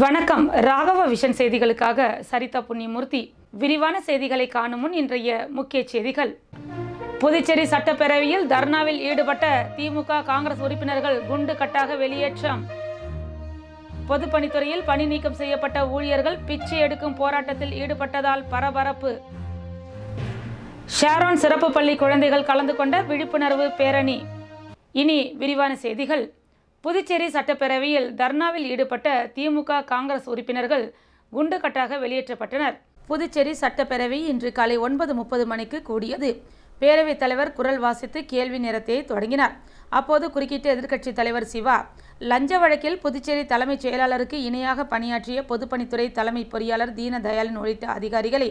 வணக்கம். ராகவ விஷன் செய்திகளுக்காக சரிதா புண்ணியமூர்த்தி. விரிவான செய்திகளை காணும் முன் இன்றைய முக்கிய செய்திகள். புதுச்சேரி சட்டப்பேரவையில் தர்ணாவில் ஈடுபட்ட திமுக காங்கிரஸ் உறுப்பினர்கள் குண்டு கட்டாக வெளியேற்றம். பொதுப்பணித்துறையில் பணி நீக்கம் செய்யப்பட்ட ஊழியர்கள் பிச்சை எடுக்கும் போராட்டத்தில் ஈடுபட்டதால் பரபரப்பு. ஷாரோன் சிறப்பு பள்ளி குழந்தைகள் கலந்து கொண்ட விழிப்புணர்வு பேரணி. இனி விரிவான செய்திகள். புதுச்சேரி சட்டப்பேரவையில் தர்ணாவில் ஈடுபட்ட திமுக காங்கிரஸ் உறுப்பினர்கள் குண்டுகட்டாக வெளியேற்றப்பட்டனர். புதுச்சேரி சட்டப்பேரவை இன்று காலை ஒன்பது முப்பது மணிக்கு கூடியது. பேரவைத் தலைவர் குரல் வாசித்து கேள்வி நேரத்தை தொடங்கினார். அப்போது குறுக்கிட்ட எதிர்க்கட்சித் தலைவர் சிவா லஞ்ச வழக்கில் புதுச்சேரி தலைமைச் செயலாளருக்கு இணையாக பணியாற்றிய பொதுப்பணித்துறை தலைமை பொறியாளர் தீனதயாளன் உள்ளிட்ட அதிகாரிகளை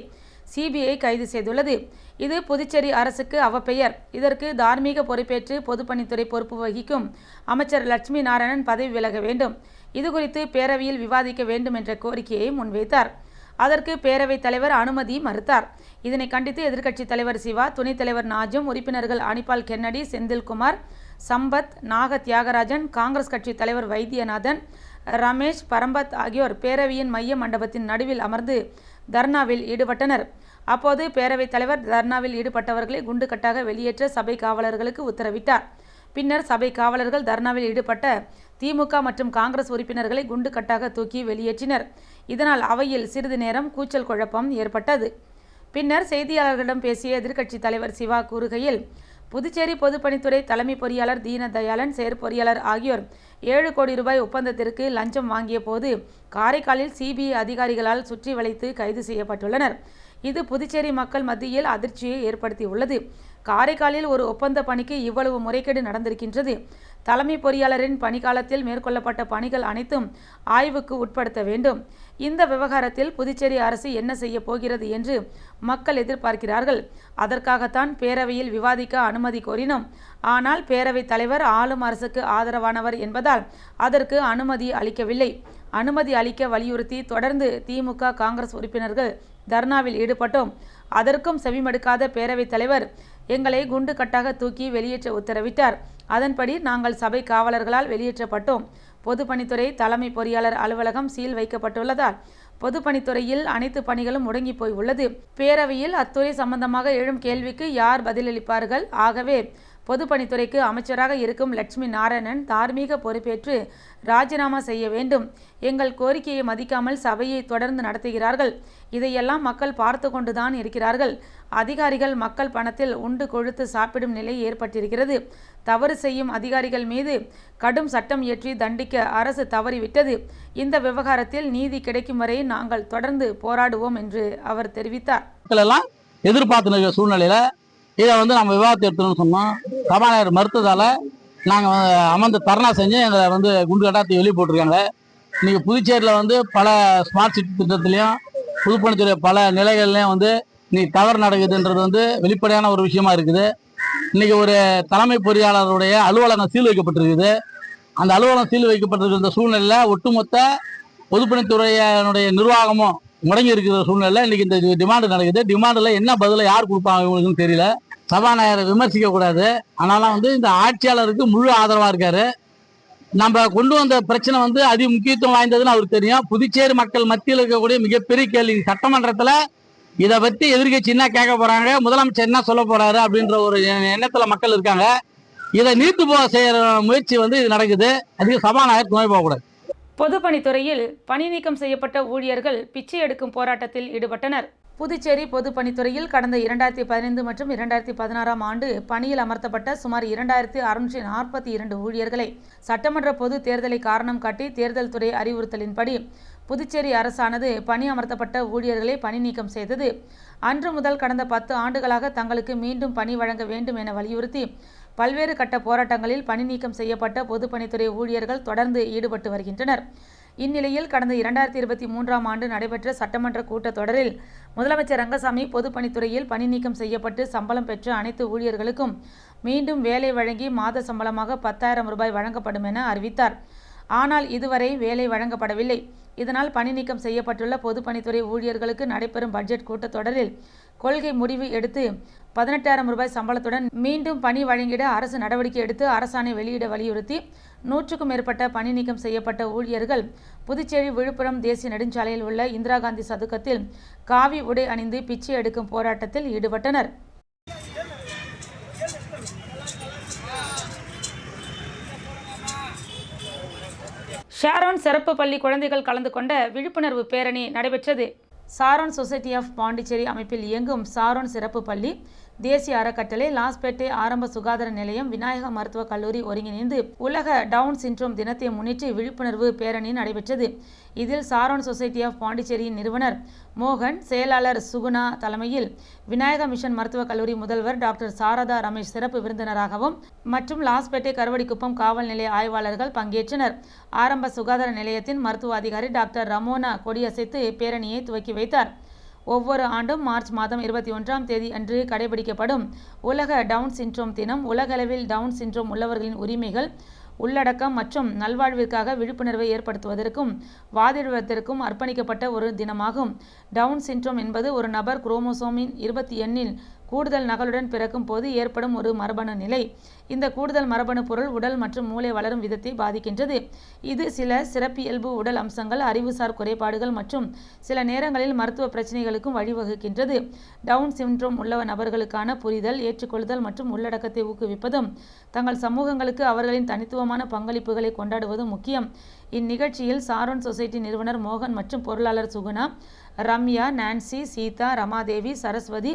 சிபிஐ கைது செய்துள்ளது. இது புதுச்சேரி அரசுக்கு அவப்பெயர். இதற்கு தார்மீக பொறுப்பேற்று பொதுப்பணித்துறை பொறுப்பு வகிக்கும் அமைச்சர் லட்சுமி நாராயணன் பதவி விலக வேண்டும். இதுகுறித்து பேரவையில் விவாதிக்க வேண்டும் என்ற கோரிக்கையை முன்வைத்தார். அதற்கு பேரவைத் தலைவர் அனுமதி மறுத்தார். இதனை கண்டித்து எதிர்க்கட்சித் தலைவர் சிவா துணைத் தலைவர் நாஜும் உறுப்பினர்கள் அனிபால் கென்னடி செந்தில்குமார் சம்பத் நாக தியாகராஜன் காங்கிரஸ் கட்சி தலைவர் வைத்தியநாதன் ரமேஷ் பரம்பத் ஆகியோர் பேரவையின் மைய மண்டபத்தின் நடுவில் அமர்ந்து தர்ணாவில் ஈடுபட்டனர். அப்போது பேரவைத் தலைவர் தர்ணாவில் ஈடுபட்டவர்களை குண்டுகட்டாக வெளியேற்ற சபை காவலர்களுக்கு உத்தரவிட்டார். பின்னர் சபை காவலர்கள் தர்ணாவில் ஈடுபட்ட திமுக மற்றும் காங்கிரஸ் உறுப்பினர்களை குண்டுகட்டாக தூக்கி வெளியேற்றினர். இதனால் அவையில் சிறிது நேரம் கூச்சல் குழப்பம் ஏற்பட்டது. பின்னர் செய்தியாளர்களிடம் பேசிய எதிர்க்கட்சித் தலைவர் சிவா கூறுகையில் புதுச்சேரி பொதுப்பணித்துறை தலைமை பொறியாளர் தீனதயாளன் செயற்பொறியாளர் ஆகியோர் ஏழு கோடி ரூபாய் ஒப்பந்தத்திற்கு லஞ்சம் வாங்கிய போது காரைக்காலில் சிபிஐ அதிகாரிகளால் சுற்றி வளைத்து கைது செய்யப்பட்டுள்ளனர். இது புதுச்சேரி மக்கள் மத்தியில் அதிர்ச்சியை ஏற்படுத்தியுள்ளது. காரைக்காலில் ஒரு ஒப்பந்த பணிக்கு இவ்வளவு முறைகேடு நடந்திருக்கின்றது. தலைமை பொறியாளரின் பணிக்காலத்தில் மேற்கொள்ளப்பட்ட பணிகள் அனைத்தும் ஆய்வுக்கு உட்படுத்த வேண்டும். இந்த விவகாரத்தில் புதுச்சேரி அரசு என்ன செய்ய போகிறது என்று மக்கள் எதிர்பார்க்கிறார்கள். அதற்காகத்தான் பேரவையில் விவாதிக்க அனுமதி கோரினோம். ஆனால் பேரவைத் தலைவர் ஆளும் அரசுக்கு ஆதரவானவர் என்பதால் அதற்கு அனுமதி அளிக்கவில்லை. அனுமதி அளிக்க வலியுறுத்தி தொடர்ந்து திமுக காங்கிரஸ் உறுப்பினர்கள் தர்ணாவில் ஈடுபட்டோம். அதற்கும் செவிமடுக்காத பேரவைத் தலைவர் எங்களை குண்டு கட்டாக தூக்கி வெளியேற்ற உத்தரவிட்டார். அதன்படி நாங்கள் சபை காவலர்களால் வெளியேற்றப்பட்டோம். பொதுப்பணித்துறை தலைமை பொறியாளர் அலுவலகம் சீல் வைக்கப்பட்டுள்ளதால் பொதுப்பணித்துறையில் அனைத்து பணிகளும் முடங்கி போய் உள்ளது. பேரவையில் அத்துறை சம்பந்தமாக எழும் கேள்விக்கு யார் பதிலளிப்பார்கள்? ஆகவே பொதுப்பணித்துறைக்கு அமைச்சராக இருக்கும் லட்சுமி நாராயணன் தார்மீக பொறுப்பேற்று ராஜினாமா செய்ய வேண்டும். எங்கள் கோரிக்கையை மதிக்காமல் சபையை தொடர்ந்து நடத்துகிறார்கள். இதையெல்லாம் மக்கள் பார்த்து கொண்டுதான் இருக்கிறார்கள். அதிகாரிகள் மக்கள் பணத்தில் உண்டு கொழுத்து சாப்பிடும் நிலை ஏற்பட்டிருக்கிறது. தவறு செய்யும் அதிகாரிகள் மீது கடும் சட்டம் இயற்றி தண்டிக்க அரசு தவறிவிட்டது. இந்த விவகாரத்தில் நீதி கிடைக்கும் வரை நாங்கள் தொடர்ந்து போராடுவோம் என்று அவர் தெரிவித்தார். எதிர்பார்த்த சூழ்நிலையில இதை வந்து நம்ம விவாதத்தை எடுத்துன்னு சொன்னோம். சபாநாயகர் மறுத்ததால் நாங்கள் அமர்ந்து தர்ணா செஞ்சு எங்களை வந்து குண்டு கட்டாத்தி வெளியே போட்டிருக்காங்க. இன்றைக்கி புதுச்சேரியில் வந்து பல ஸ்மார்ட் சிட்டி திட்டத்துலேயும் பொதுப்பணித்துறை பல நிலைகள்லையும் வந்து இன்றைக்கி தவறு நடக்குதுன்றது வந்து வெளிப்படையான ஒரு விஷயமா இருக்குது. இன்றைக்கி ஒரு தலைமை பொறியாளருடைய அலுவலகம் சீல் வைக்கப்பட்டிருக்குது. அந்த அலுவலகம் சீல் வைக்கப்பட்டிருக்கிற சூழ்நிலையில் ஒட்டுமொத்த பொதுப்பணித்துறையினுடைய நிர்வாகமும் முடங்கி இருக்கிற சூழ்நிலை இன்றைக்கி இந்த டிமாண்டு நடக்குது. டிமாண்டில் என்ன பதிலை யார் கொடுப்பாங்க இவங்களுக்குன்னு தெரியல. சபாநாயகரை விமர்சிக்க கூடாது ஆனாலும் வந்து இந்த ஆட்சியாளருக்கு முழு ஆதரவாக இருக்காரு. நம்ம கொண்டு வந்த பிரச்சனை வந்து அதி முக்கியத்துவம் வாய்ந்ததுன்னு அவருக்கு தெரியும். புதுச்சேரி மக்கள் மத்தியில் இருக்கக்கூடிய மிகப்பெரிய கேள்வி. சட்டமன்றத்தில் இதை பற்றி எதிர்கட்சி என்ன கேட்க போறாங்க முதலமைச்சர் என்ன சொல்ல போறாரு அப்படின்ற ஒரு எண்ணத்தில் மக்கள் இருக்காங்க. இதை நீத்து போக செய்யற முயற்சி வந்து இது நடக்குது. அதுக்கு சபாநாயகர் துணை போகக்கூடாது. பொதுப்பணித்துறையில் பணி நீக்கம் செய்யப்பட்ட ஊழியர்கள் பிச்சை எடுக்கும் போராட்டத்தில் ஈடுபட்டனர். புதுச்சேரி பொதுப்பணித்துறையில் கடந்த இரண்டாயிரத்தி பதினைந்து மற்றும் இரண்டாயிரத்தி பதினாறாம் ஆண்டு பணியில் அமர்த்தப்பட்ட சுமார் இரண்டாயிரத்தி அறுநூற்றி நாற்பத்தி இரண்டு ஊழியர்களை சட்டமன்ற பொது தேர்தலை காரணம் காட்டி தேர்தல் துறை அறிவுறுத்தலின்படி புதுச்சேரி அரசானது பணி அமர்த்தப்பட்ட ஊழியர்களை பணி நீக்கம் செய்தது. அன்று முதல் கடந்த பத்து ஆண்டுகளாக தங்களுக்கு மீண்டும் பணி வழங்க வேண்டும் என வலியுறுத்தி பல்வேறு கட்ட போராட்டங்களில் பணி நீக்கம் செய்யப்பட்ட பொதுப்பணித்துறை ஊழியர்கள் தொடர்ந்து ஈடுபட்டு வருகின்றனர். இந்நிலையில் கடந்த இரண்டாயிரத்தி இருபத்தி மூன்றாம் ஆண்டு நடைபெற்ற சட்டமன்ற கூட்டத்தொடரில் முதலமைச்சர் ரங்கசாமி பொதுப்பணித்துறையில் பணி நீக்கம் செய்யப்பட்டு சம்பளம் பெற்ற அனைத்து ஊழியர்களுக்கும் மீண்டும் வேலை வழங்கி மாத சம்பளமாக பத்தாயிரம் ரூபாய் வழங்கப்படும் என அறிவித்தார். ஆனால் இதுவரை வேலை வழங்கப்படவில்லை. இதனால் பணி நீக்கம் செய்யப்பட்டுள்ள பொதுப்பணித்துறை ஊழியர்களுக்கு நடைபெறும் பட்ஜெட் கூட்டத்தொடரில் கொள்கை முடிவு எடுத்து பதினெட்டாயிரம் ரூபாய் சம்பளத்துடன் மீண்டும் பணி வழங்கிட அரசு நடவடிக்கை எடுத்து அரசாணை வெளியிட வலியுறுத்தி நூற்றுக்கும் மேற்பட்ட பணி நீக்கம் செய்யப்பட்ட ஊழியர்கள் புதுச்சேரி விழுப்புரம் தேசிய நெடுஞ்சாலையில் உள்ள இந்திரா காந்தி சதுக்கத்தில் காவி உடை அணிந்து பிச்சை எடுக்கும் போராட்டத்தில் ஈடுபட்டனர். ஷாரோன் சிறப்பு பள்ளி குழந்தைகள் கலந்து கொண்ட விழிப்புணர்வு பேரணி நடைபெற்றது. சாரோன் சொசைட்டி ஆஃப் பாண்டிச்சேரி அமைப்பில் இயங்கும் சாரோன் சிறப்பு பள்ளி தேசிய அறக்கட்டளை லாஸ்பேட்டை ஆரம்ப சுகாதார நிலையம் விநாயக மருத்துவக் கல்லூரி ஒருங்கிணைந்து உலக டவுன் சிண்ட்ரோம் தினத்தை முன்னிட்டு விழிப்புணர்வு பேரணி நடைபெற்றது. இதில் சாரோன் சொசைட்டி ஆஃப் பாண்டிச்சேரியின் நிறுவனர் மோகன் செயலாளர் சுகுணா தலைமையில் விநாயக மிஷன் மருத்துவக் கல்லூரி முதல்வர் டாக்டர் சாரதா ரமேஷ் சிறப்பு விருந்தினராகவும் மற்றும் லாஸ்பேட்டை கருவடிக்குப்பம் காவல் நிலைய ஆய்வாளர்கள் பங்கேற்றனர். ஆரம்ப சுகாதார நிலையத்தின் மருத்துவ அதிகாரி டாக்டர் ரமோனா கொடியசைத்து பேரணியை துவக்கி வைத்தார். ஒவ்வொரு ஆண்டும் மார்ச் மாதம் இருபத்தி ஒன்றாம் தேதி அன்று கடைபிடிக்கப்படும் உலக டவுன் சிண்ட்ரோம் தினம் உலகளவில் டவுன் சிண்ட்ரோம் உள்ளவர்களின் உரிமைகள் உள்ளடக்கம் மற்றும் நல்வாழ்விற்காக விழிப்புணர்வை ஏற்படுத்துவதற்கும் வாதிடுவதற்கும் அர்ப்பணிக்கப்பட்ட ஒரு தினமாகும். டவுன் சிண்ட்ரோம் என்பது ஒரு நபர் குரோமோசோமின் இருபத்தி எண்ணில் கூடுதல் நகலுடன் பிறக்கும் போது ஏற்படும் ஒரு மரபணு நிலை. இந்த கூடுதல் மரபணு பொருள் உடல் மற்றும் மூளை வளரும் விதத்தை பாதிக்கின்றது. இது சில சிறப்பியல்பு உடல் அம்சங்கள் அறிவுசார் குறைபாடுகள் மற்றும் சில நேரங்களில் மருத்துவ பிரச்சனைகளுக்கும் வழிவகுக்கின்றது. டவுன் சிண்ட்ரோம் உள்ள நபர்களுக்கான புரிதல் ஏற்றுக்கொள்ளுதல் மற்றும் உள்ளடக்கத்தை ஊக்குவிப்பதும் தங்கள் சமூகங்களுக்கு அவர்களின் தனித்துவமான பங்களிப்புகளை கொண்டாடுவதும் முக்கியம். இந்நிகழ்ச்சியில் சாரோன் சொசைட்டி நிறுவனர் மோகன் மற்றும் பொருளாளர் சுகுணா ரம்யா நான்சி சீதா ரமாதேவி சரஸ்வதி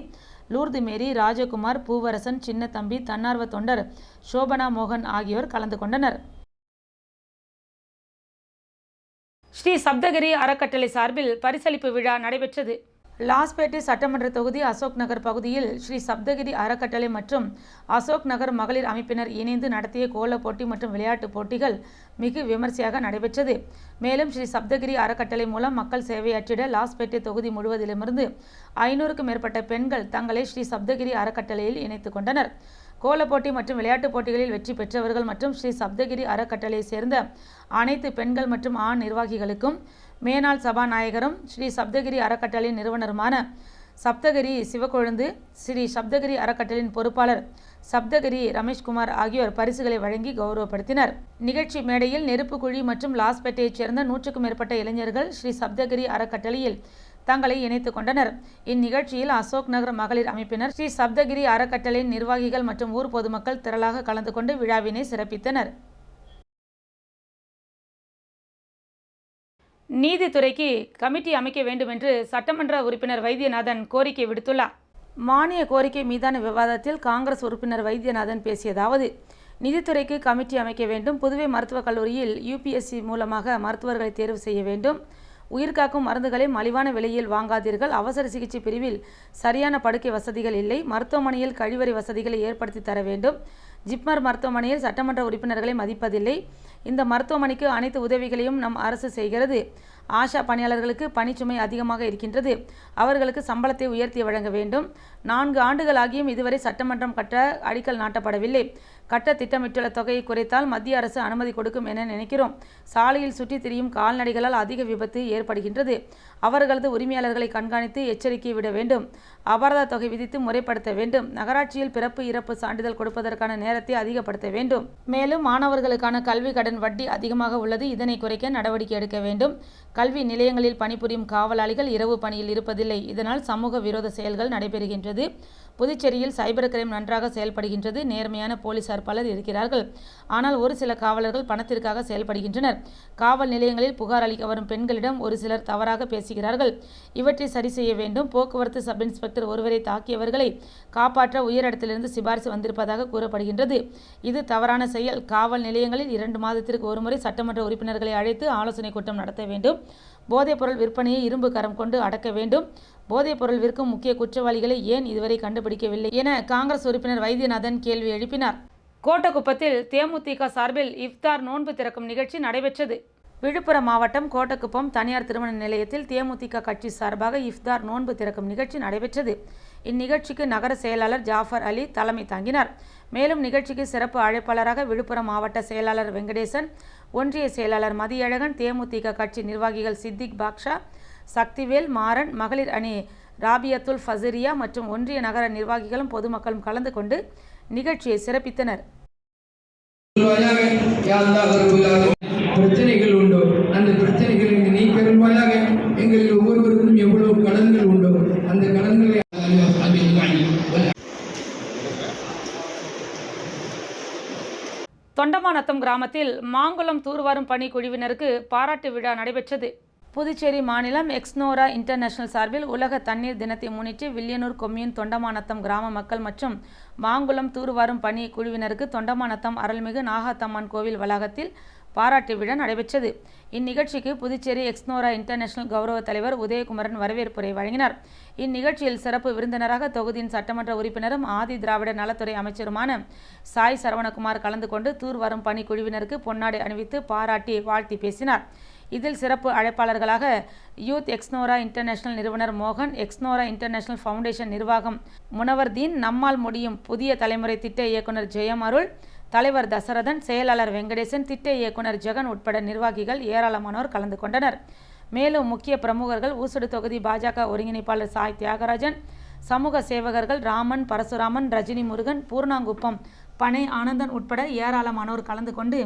லூர்து மேரி ராஜகுமார் பூவரசன் சின்னத்தம்பி தன்னார்வ தொண்டர் சோபனா மோகன் ஆகியோர் கலந்து கொண்டனர். ஸ்ரீ சப்தகிரி அறக்கட்டளை சார்பில் பரிசளிப்பு விழா நடைபெற்றது. லாஸ்பேட்டை சட்டமன்ற தொகுதி அசோக் நகர் பகுதியில் ஸ்ரீ சப்தகிரி அறக்கட்டளை மற்றும் அசோக் நகர் மகளிர் அமைப்பினர் இணைந்து நடத்திய கோல போட்டி மற்றும் விளையாட்டுப் போட்டிகள் மிகு விமர்சையாக நடைபெற்றது. மேலும் ஸ்ரீ சப்தகிரி அறக்கட்டளை மூலம் மக்கள் சேவையாற்றிட லாஸ்பேட்டை தொகுதி முழுவதிலுமிருந்து ஐநூறுக்கும் மேற்பட்ட பெண்கள் தங்களை ஸ்ரீ சப்தகிரி அறக்கட்டளையில் இணைத்துக் கொண்டனர். கோலப்போட்டி மற்றும் விளையாட்டுப் போட்டிகளில் வெற்றி பெற்றவர்கள் மற்றும் ஸ்ரீ சப்தகிரி அறக்கட்டளையை சேர்ந்த அனைத்து பெண்கள் மற்றும் ஆண் நிர்வாகிகளுக்கும் மேனாள் சபாநாயகரும் ஸ்ரீ சப்தகிரி அறக்கட்டளையின் நிறுவனருமான சப்தகிரி சிவக்கொழுந்து ஸ்ரீ சப்தகிரி அறக்கட்டளின் பொறுப்பாளர் சப்தகிரி ரமேஷ்குமார் ஆகியோர் பரிசுகளை வழங்கி கௌரவப்படுத்தினர். நிகழ்ச்சி மேடையில் நெருப்பு குழி மற்றும் லாஸ்பேட்டையைச் சேர்ந்த நூற்றுக்கும் மேற்பட்ட இளைஞர்கள் ஸ்ரீ சப்தகிரி அறக்கட்டளையில் தங்களை இணைத்துக் கொண்டனர். இந்நிகழ்ச்சியில் அசோக் நகர் மகளிர் அமைப்பினர் ஸ்ரீ சப்தகிரி அறக்கட்டளையின் நிர்வாகிகள் மற்றும் ஊர் பொதுமக்கள் திரளாக கலந்து கொண்டு விழாவினை சிறப்பித்தனர். நீதித்துறைக்கு கமிட்டி அமைக்க வேண்டும் என்று சட்டமன்ற உறுப்பினர் வைத்தியநாதன் கோரிக்கை விடுத்துள்ளார். மானிய கோரிக்கை மீதான விவாதத்தில் காங்கிரஸ் உறுப்பினர் வைத்தியநாதன் பேசியதாவது நிதித்துறைக்கு கமிட்டி அமைக்க வேண்டும். புதுவை மருத்துவக் கல்லூரியில் யூபிஎஸ்சி மூலமாக மருத்துவர்களை தேர்வு செய்ய வேண்டும். உயிர்காக்கும் மருந்துகளை மலிவான விலையில் வாங்காதீர்கள். அவசர சிகிச்சை பிரிவில் சரியான படுக்கை வசதிகள் இல்லை. மருத்துவமனையில் கழிவறை வசதிகளை ஏற்படுத்தி தர வேண்டும். ஜிப்மர் மருத்துவமனையில் சட்டமன்ற உறுப்பினர்களை மதிப்பதில்லை. இந்த மருத்துவமனைக்கு அனைத்து உதவிகளையும் நம் அரசு செய்கிறது. ஆஷா பணியாளர்களுக்கு பணிச்சுமை அதிகமாக இருக்கின்றது. அவர்களுக்கு சம்பளத்தை உயர்த்தி வழங்க வேண்டும். நான்கு ஆண்டுகளாகியும் இதுவரை சட்டமன்றம் கட்ட அடிக்கல் நாட்டப்படவில்லை. கட்ட திட்டமிட்டுள்ள தொகையை குறைத்தால் மத்திய அரசு அனுமதி கொடுக்கும் என நினைக்கிறோம். சாலையில் சுற்றித் திரியும் கால்நடைகளால் அதிக விபத்து ஏற்படுகின்றது. அவர்களது உரிமையாளர்களை கண்காணித்து எச்சரிக்கை விட வேண்டும். அபராத தொகை விதித்து முறைப்படுத்த வேண்டும். நகராட்சியில் பிறப்பு இறப்பு சான்றிதழ் கொடுப்பதற்கான நேரத்தை அதிகப்படுத்த வேண்டும். மேலும் மாணவர்களுக்கான கல்வி கடன் வட்டி அதிகமாக உள்ளது. இதனை குறைக்க நடவடிக்கை எடுக்க வேண்டும். கல்வி நிலையங்களில் பணிபுரியும் காவலாளிகள் இரவு பணியில் இருப்பதில்லை. இதனால் சமூக விரோத செயல்கள் நடைபெறுகின்றது. புதுச்சேரியில் சைபர் கிரைம் நன்றாக செயல்படுகின்றது. நேர்மையான போலீசார் பலர் இருக்கிறார்கள். ஆனால் ஒரு சில காவலர்கள் பணத்திற்காக செயல்படுகின்றனர். காவல் நிலையங்களில் புகார் அளிக்க வரும் பெண்களிடம் ஒரு சிலர் தவறாக பேசுகிறார்கள். இவற்றை சரி செய்ய வேண்டும். போக்குவரத்து சப் இன்ஸ்பெக்டர் ஒருவரை தாக்கியவர்களை காப்பாற்ற உயரிடத்திலிருந்து சிபாரிசு வந்திருப்பதாக கூறப்படுகின்றது. இது தவறான செயல். காவல் நிலையங்களில் இரண்டு மாதத்திற்கு ஒருமுறை சட்டமன்ற உறுப்பினர்களை அழைத்து ஆலோசனை கூட்டம் நடத்த வேண்டும். போதைப்பொருள் விற்பனையை இரும்பு கரம் கொண்டு அடக்க வேண்டும். போதைப்பொருள் விற்கும் முக்கிய குற்றவாளிகளை ஏன் இதுவரை கண்டுபிடிக்கவில்லை என காங்கிரஸ் உறுப்பினர் வைத்தியநாதன் கேள்வி எழுப்பினார். கோட்டக்குப்பத்தில் தேமுதிக சார்பில் இஃப்தார் நோன்பு திறக்கும் நிகழ்ச்சி நடைபெற்றது. விழுப்புரம் மாவட்டம் கோட்டக்குப்பம் தனியார் திருமண நிலையத்தில் தேமுதிக கட்சி சார்பாக இஃப்தார் நோன்பு திறக்கும் நிகழ்ச்சி நடைபெற்றது. இந்நிகழ்ச்சிக்கு நகர செயலாளர் ஜாஃபர் அலி தலைமை தாங்கினார். மேலும் நிகழ்ச்சிக்கு சிறப்பு அழைப்பாளராக விழுப்புரம் மாவட்ட செயலாளர் வெங்கடேசன் ஒன்றிய செயலாளர் மதியழகன் தேமுதிக கட்சி நிர்வாகிகள் சித்திக் பாக்ஷா சக்திவேல் மாறன் மகளிர் அணி ராபியத்துல் ஃபசிரியா மற்றும் ஒன்றிய நகர நிர்வாகிகளும் பொதுமக்களும் கலந்து கொண்டு நிகழ்ச்சியை சிறப்பித்தனர். பிரச்சனைகள் உண்டோ? அந்த பிரச்சனைகளை நீ அருள்வாயாக எங்களில் ஒவ்வொருவருக்கும் எவ்வளவு கடன்கள் உண்டோ? அந்த கடன்களை தொண்டமாநத்தம் கிராமத்தில் மாங்குளம் தூர்வாரும் பணி குழுவினருக்கு பாராட்டு விழா நடைபெற்றது. புதுச்சேரி மாநிலம் எக்ஸ்னோரா இன்டர்நேஷனல் சார்பில் உலக தண்ணீர் தினத்தை முன்னிட்டு வில்லியனூர் கொம்யூன் தொண்டமானத்தம் கிராம மக்கள் மற்றும் மாங்குளம் தூர்வாரும் பணி குழுவினருக்கு தொண்டமானத்தம் அருள்மிகு நாகாத்தம்மன் கோவில் வளாகத்தில் பாராட்டு விழா நடைபெற்றது. இந்நிகழ்ச்சிக்கு புதுச்சேரி எக்ஸ்னோரா இன்டர்நேஷனல் கௌரவ தலைவர் உதயகுமரன் வரவேற்புரை வழங்கினார். இந்நிகழ்ச்சியில் சிறப்பு விருந்தினராக தொகுதியின் சட்டமன்ற உறுப்பினரும் ஆதி திராவிட நலத்துறை அமைச்சருமான சாய் சரவணகுமார் கலந்து கொண்டு தூர்வாரும் பணி குழுவினருக்கு பொன்னாடை அணிவித்து பாராட்டி வாழ்த்தி பேசினார். இதில் சிறப்பு அழைப்பாளர்களாக யூத் எக்ஸ்னோரா இன்டர்நேஷனல் நிறுவனர் மோகன் எக்ஸ்னோரா இன்டர்நேஷனல் ஃபவுண்டேஷன் நிர்வாகம் முனவர்தீன் நம்மால் முடியும் புதிய தலைமுறை திட்ட இயக்குனர் ஜெயம் அருள் தலைவர் தசரதன் செயலாளர் வெங்கடேசன் திட்ட இயக்குனர் ஜெகன் உட்பட நிர்வாகிகள் ஏராளமானோர் கலந்து கொண்டனர். மேலும் முக்கிய பிரமுகர்கள் ஊசுடு தொகுதி பாஜக ஒருங்கிணைப்பாளர் சாய் தியாகராஜன் சமூக சேவகர்கள் ராமன் பரசுராமன் ரஜினி முருகன் பூர்ணாங்குப்பம் பனை ஆனந்தன் உட்பட ஏராளமானோர் கலந்து கொண்டு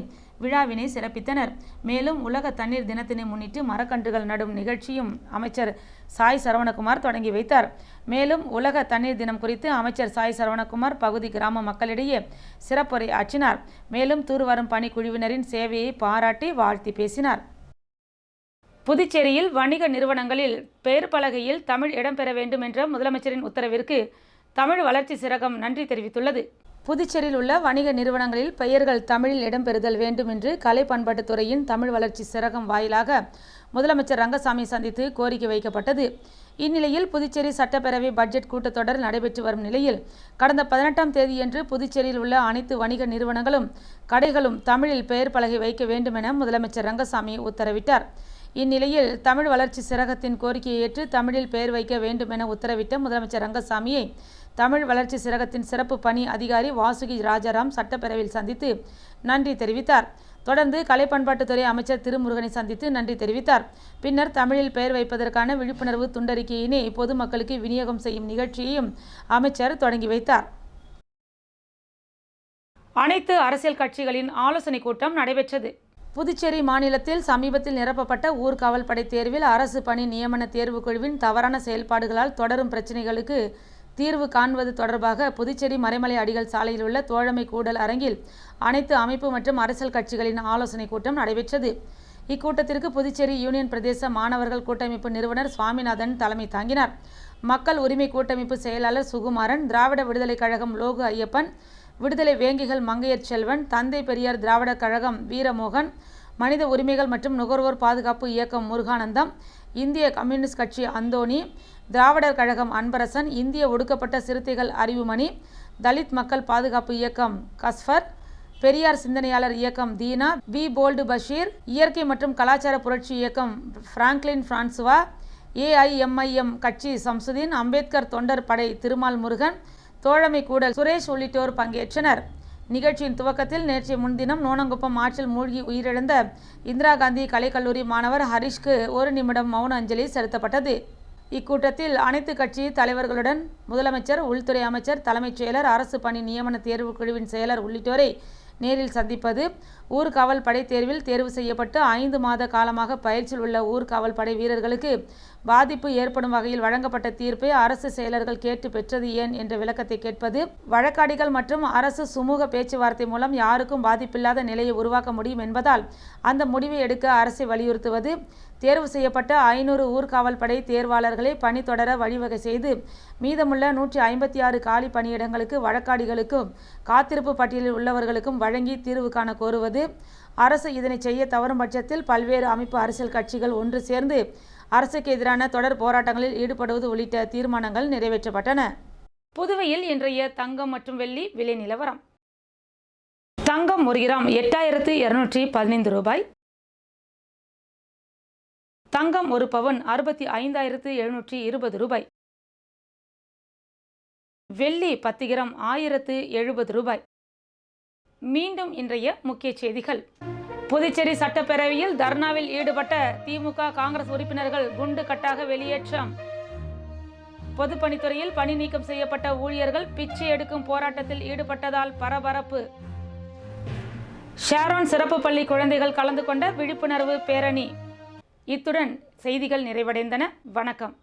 விழாவினை சிறப்பித்தனர். மேலும் உலக தண்ணீர் தினத்தினை முன்னிட்டு மரக்கன்றுகள் நடும் நிகழ்ச்சியும் அமைச்சர் சாய் சரவணகுமார் தொடங்கி வைத்தார். மேலும் உலக தண்ணீர் தினம் குறித்து அமைச்சர் சாய் சரவணகுமார் பகுதி கிராம மக்களிடையே சிறப்புரை ஆற்றினார். மேலும் தூர்வாரும் பணிக்குழுவினரின் சேவையை பாராட்டி வாழ்த்தி பேசினார். புதுச்சேரியில் வணிக நிறுவனங்களில் பெயர் பலகையில் தமிழ் இடம்பெற வேண்டும் என்ற முதலமைச்சரின் உத்தரவிற்கு தமிழ் வளர்ச்சி சிறகம் நன்றி தெரிவித்துள்ளது. புதுச்சேரியில் உள்ள வணிக நிறுவனங்களில் பெயர்கள் தமிழில் இடம்பெறுதல் வேண்டும் என்று கலை பண்பாட்டுத்துறையின் தமிழ் வளர்ச்சி சிறகம் வாயிலாக முதலமைச்சர் ரங்கசாமி சந்தித்து கோரிக்கை வைக்கப்பட்டது. இந்நிலையில் புதுச்சேரி சட்டப்பேரவை பட்ஜெட் கூட்டத்தொடர் நடைபெற்று வரும் நிலையில் கடந்த பதினெட்டாம் தேதியன்று புதுச்சேரியில் உள்ள அனைத்து வணிக நிறுவனங்களும் கடைகளும் தமிழில் பெயர் பலகை வைக்க வேண்டும் என முதலமைச்சர் ரங்கசாமி உத்தரவிட்டார். இந்நிலையில் தமிழ் வளர்ச்சி சிறகத்தின் கோரிக்கையை ஏற்று தமிழில் பெயர் வைக்க வேண்டும் என உத்தரவிட்ட முதலமைச்சர் ரங்கசாமியை தமிழ் வளர்ச்சி சிறகத்தின் சிறப்பு பணி அதிகாரி வாசுகி ராஜாராம் சட்டப்பேரவையில் சந்தித்து நன்றி தெரிவித்தார். தொடர்ந்து கலை பண்பாட்டுத்துறை அமைச்சர் திருமுருகனை சந்தித்து நன்றி தெரிவித்தார். பின்னர் தமிழில் பெயர் வைப்பதற்கான விழிப்புணர்வு துண்டறிக்கையினை பொதுமக்களுக்கு விநியோகம் செய்யும் நிகழ்ச்சியையும் அமைச்சர் தொடங்கி வைத்தார். அனைத்து அரசியல் கட்சிகளின் ஆலோசனைக் கூட்டம் நடைபெற்றது. புதுச்சேரி மாநிலத்தில் சமீபத்தில் நிரப்பப்பட்ட ஊர்காவல் படை தேர்வில் அரசு பணி நியமன தேர்வு குழுவின் தவறான செயல்பாடுகளால் தொடரும் பிரச்சினைகளுக்கு தீர்வு காண்பது தொடர்பாக புதுச்சேரி மறைமலை அடிகள் சாலையில் உள்ள தோழமை கூடல் அரங்கில் அனைத்து அமைப்பு மற்றும் அரசியல் கட்சிகளின் ஆலோசனைக் கூட்டம் நடைபெற்றது. இக்கூட்டத்திற்கு புதுச்சேரி யூனியன் பிரதேச மாணவர்கள் கூட்டமைப்பு நிறுவனர் சுவாமிநாதன் தலைமை தாங்கினார். மக்கள் உரிமை கூட்டமைப்பு செயலாளர் சுகுமாரன் திராவிட விடுதலைக் கழகம் லோகு ஐயப்பன் விடுதலை வேங்கிகள் மங்கையர் செல்வன் தந்தை பெரியார் திராவிடர் கழகம் வீரமோகன் மனித உரிமைகள் மற்றும் நுகர்வோர் பாதுகாப்பு இயக்கம் முருகானந்தம் இந்திய கம்யூனிஸ்ட் கட்சி அந்தோணி திராவிடர் கழகம் அன்பரசன் இந்திய ஒடுக்கப்பட்ட சிறுத்தைகள் அறிவுமணி தலித் மக்கள் பாதுகாப்பு இயக்கம் கஸ்பர் பெரியார் சிந்தனையாளர் இயக்கம் தீனா பி போல்டு பஷீர் இயற்கை மற்றும் கலாச்சார புரட்சி இயக்கம் பிராங்க்லின் பிரான்சுவா ஏஐஎம்ஐஎம் கட்சி சம்சுதீன் அம்பேத்கர் தொண்டர் படை திருமால் முருகன் தோழமை கூடல் சுரேஷ் உள்ளிட்டோர் பங்கேற்றனர். நிகழ்ச்சியின் துவக்கத்தில் நேற்றைய முன்தினம் நோனங்குப்பம் ஆற்றில் மூழ்கி உயிரிழந்த இந்திரா காந்தி கலைக்கல்லூரி மாணவர் ஹரிஷ்க்கு ஒரு நிமிடம் மௌன அஞ்சலி செலுத்தப்பட்டது. இக்கூட்டத்தில் அனைத்து கட்சி தலைவர்களுடன் முதலமைச்சர் உள்துறை அமைச்சர் தலைமைச் செயலர் அரசு பணி நியமன தேர்வு குழுவின் செயலர் உள்ளிட்டோரை நேரில் சந்திப்பது ஊர்காவல் படை தேர்வில் தேர்வு செய்யப்பட்டு ஐந்து மாத காலமாக பயிற்சியில் உள்ள ஊர்காவல் படை வீரர்களுக்கு பாதிப்பு ஏற்படும் வகையில் வழங்கப்பட்ட தீர்ப்பை அரசு செயலர்கள் கேட்டு பெற்றது ஏன் என்ற விளக்கத்தை கேட்பது வழக்காடிகள் மற்றும் அரசு சுமூக பேச்சுவார்த்தை மூலம் யாருக்கும் பாதிப்பில்லாத நிலையை உருவாக்க முடியும் என்பதால் அந்த முடிவை எடுக்க அரசை வலியுறுத்துவது தேர்வு செய்யப்பட்ட ஐநூறு ஊர்காவல் படை தேர்வாளர்களை பணி தொடர வழிவகை செய்து மீதமுள்ள நூற்றி ஐம்பத்தி ஆறு காலி பணியிடங்களுக்கு வழக்காடிகளுக்கும் காத்திருப்பு பட்டியலில் உள்ளவர்களுக்கும் வழங்கி தீர்வு காண கோருவது. அரசு இதனை செய்ய தவறும் பட்சத்தில் பல்வேறு அமைப்பு அரசியல் கட்சிகள் ஒன்று சேர்ந்து அரசுக்கு எதிரான தொடர் போராட்டங்களில் ஈடுபடுவது உள்ளிட்ட தீர்மானங்கள் நிறைவேற்றப்பட்டன. புதுவையில் இன்றைய தங்கம் மற்றும் வெள்ளி விலை நிலவரம். தங்கம் ஒரு கிராம் எட்டாயிரத்து இருநூற்றி பதினைந்து ரூபாய். தங்கம் ஒரு பவன் அறுபத்தி ஐந்தாயிரத்து எழுநூற்றி இருபது ரூபாய். வெள்ளி பத்து கிராம் ஆயிரத்து எழுபது ரூபாய். மீண்டும் இன்றைய முக்கிய செய்திகள். புதுச்சேரி சட்டப்பேரவையில் தர்ணாவில் ஈடுபட்ட திமுக காங்கிரஸ் உறுப்பினர்கள் குண்டு கட்டாக வெளியேற்றம். பொதுப்பணித்துறையில் பணி நீக்கம் செய்யப்பட்ட ஊழியர்கள் பிச்சை எடுக்கும் போராட்டத்தில் ஈடுபட்டதால் பரபரப்பு. ஷாரோன் சிறப்பு பள்ளி குழந்தைகள் கலந்து கொண்ட விழிப்புணர்வு பேரணி. இத்துடன் செய்திகள் நிறைவடைந்தன. வணக்கம்.